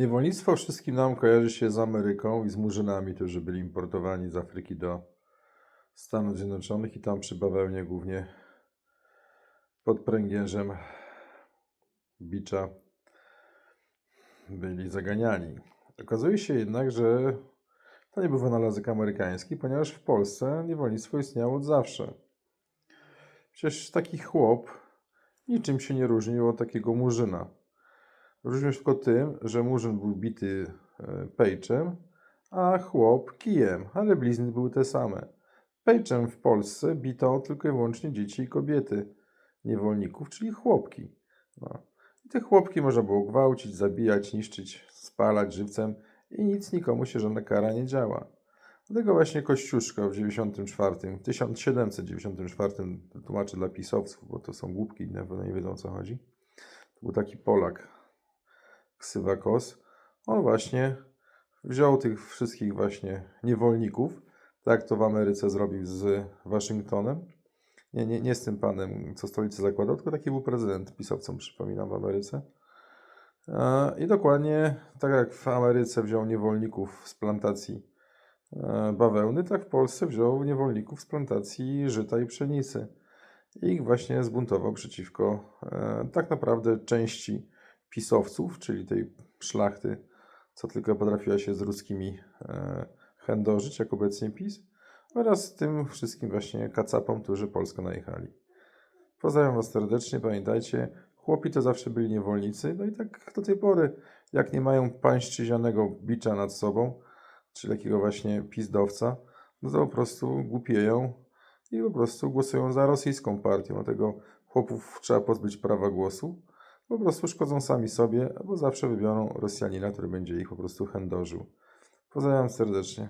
Niewolnictwo wszystkim nam kojarzy się z Ameryką i z murzynami, którzy byli importowani z Afryki do Stanów Zjednoczonych i tam przy bawełnie głównie pod pręgierzem bicza byli zaganiani. Okazuje się jednak, że to nie był wynalazek amerykański, ponieważ w Polsce niewolnictwo istniało od zawsze. Przecież taki chłop niczym się nie różnił od takiego murzyna. Różnił się tylko tym, że murzyn był bity e, pejczem, a chłop kijem, ale blizny były te same. Pejczem w Polsce bito tylko i wyłącznie dzieci i kobiety niewolników, czyli chłopki. No. I te chłopki można było gwałcić, zabijać, niszczyć, spalać żywcem i nic nikomu się żadna kara nie działa. Dlatego właśnie Kościuszko w 94, 1794, tłumaczę dla pisowców, bo to są głupki i na pewno nie wiedzą o co chodzi. To był taki Polak, Ksywakos. On właśnie wziął tych wszystkich właśnie niewolników, tak to w Ameryce zrobił z Waszyngtonem. Nie, nie, nie z tym panem, co stolicę zakładał, tylko taki był prezydent pisowcom, przypominam, w Ameryce. I dokładnie tak jak w Ameryce wziął niewolników z plantacji e, bawełny, tak w Polsce wziął niewolników z plantacji żyta i pszenicy. I ich właśnie zbuntował przeciwko e, tak naprawdę części pisowców, czyli tej szlachty, co tylko potrafiła się z ruskimi e, chędożyć, jak obecnie PiS, oraz tym wszystkim właśnie kacapom, którzy Polskę najechali. Pozdrawiam Was serdecznie, pamiętajcie, chłopi to zawsze byli niewolnicy, no i tak do tej pory, jak nie mają pańszczyźnianego bicza nad sobą, czy takiego właśnie pizdowca, no to po prostu głupieją i po prostu głosują za rosyjską partią, dlatego chłopów trzeba pozbyć prawa głosu, po prostu szkodzą sami sobie, albo zawsze wybiorą Rosjanina, który będzie ich po prostu chędożył. Pozdrawiam serdecznie.